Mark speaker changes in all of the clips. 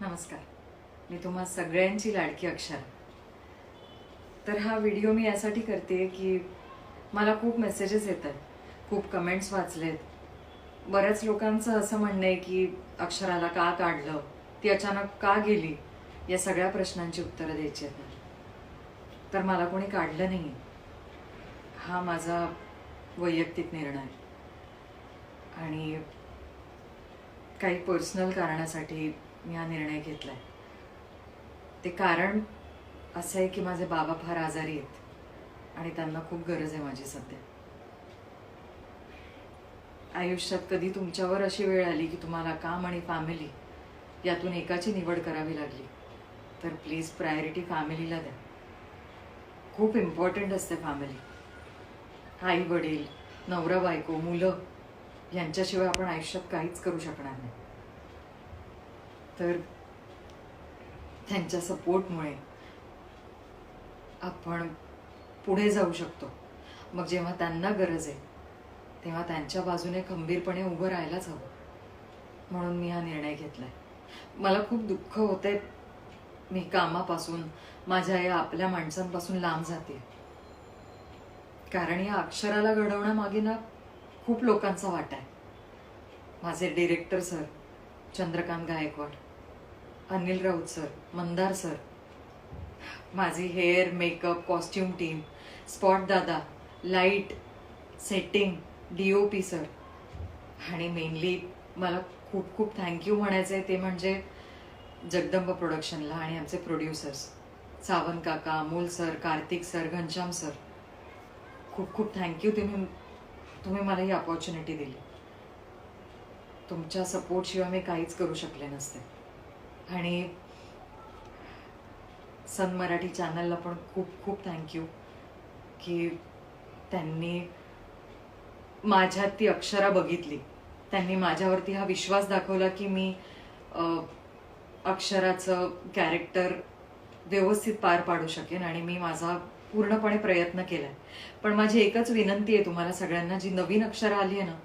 Speaker 1: नमस्कार. मी तुम्हा सगळ्यांची लाडकी अक्षर. तर हा व्हिडिओ मी यासाठी करते की मला खूप मेसेजेस येत आहेत खूप कमेंट्स वाचलेत. बऱ्याच लोकांचं असं म्हणणं आहे की अक्षराला का काढलं ती अचानक का गेली या सगळ्या प्रश्नांची उत्तरं द्यायची आहेत मला. तर मला कोणी काढलं नाही हा माझा वैयक्तिक निर्णय आणि काही पर्सनल कारणासाठी मी हा निर्णय घेतलाय. ते कारण असं आहे की माझे बाबा फार आजारी आहेत आणि त्यांना खूप गरज आहे माझी सध्या. आयुष्यात कधी तुमच्यावर अशी वेळ आली की तुम्हाला काम आणि फॅमिली यातून एकाची निवड करावी लागली तर प्लीज प्रायोरिटी फॅमिलीला द्या. खूप इम्पॉर्टंट असते फॅमिली आई वडील नवरा बायको मुलं यांच्याशिवाय आपण आयुष्यात काहीच करू शकणार नाही. तर त्यांच्या सपोर्टमुळे आपण पुढे जाऊ शकतो. मग जेव्हा त्यांना गरज आहे तेव्हा त्यांच्या बाजूने खंबीरपणे उभं राहायलाच हवं. म्हणून मी हा निर्णय घेतलाय. मला खूप दुःख होते मी कामापासून माझ्या या आपल्या माणसांपासून लांब जाते कारण या अक्षराला घडवण्यामागे ना खूप लोकांचा वाटा आहे. माझे director sir Chandrakant Gaikwad Anil Raut sir Mandar sir माझी hair makeup costume team spot दादा light setting D O P sir आणि मेनली मला खूप खूप थँक्यू म्हणायचं आहे ते म्हणजे जगदंब प्रोडक्शनला आणि आमचे प्रोड्युसर्स सावंत काका Amol sir Kartik sir Ghanshyam sir. खूप खूप थँक्यू तुम्ही तुम्ही मला ही अपॉर्च्युनिटी दिली. तुमच्या सपोर्टशिवाय मी काहीच करू शकले नसते. आणि सन मराठी चॅनलला पण खूप खूप थँक्यू की त्यांनी माझ्यात ती अक्षरा बघितली. त्यांनी माझ्यावरती हा विश्वास दाखवला की मी अक्षराचं कॅरेक्टर व्यवस्थित पार पाडू शकेन आणि मी माझा पूर्णपणे प्रयत्न केलाय. पण माझी एकच विनंती आहे तुम्हाला सगळ्यांना जी नवीन अक्षरं आली आहे ना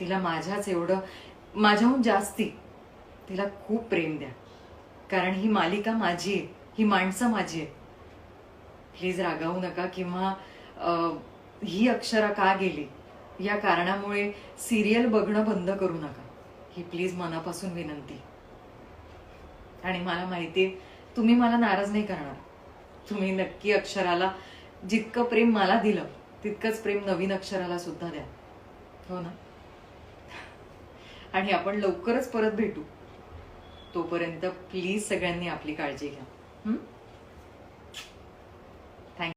Speaker 1: तिला माझ्याच एवढं माझ्याहून जास्ती तिला खूप प्रेम द्या. कारण ही मालिका माझी आहे ही माणसं माझी आहे प्लीज रागावू नका किंवा ही अक्षरा का गेली? या कारणामुळे सिरियल बघणं बंद करू नका. ही प्लीज मनापासून विनंती. आणि मला माहिती तुम्ही मला नाराज नाही करणार. तुम्ही नक्की अक्षराला जितकं प्रेम मला दिलं तितकंच प्रेम नवीन अक्षराला सुद्धा द्या. हो ना? आणि आपण लवकरच परत भेटू. तोपर्यंत प्लीज सगळ्यांनी आपली काळजी घ्या.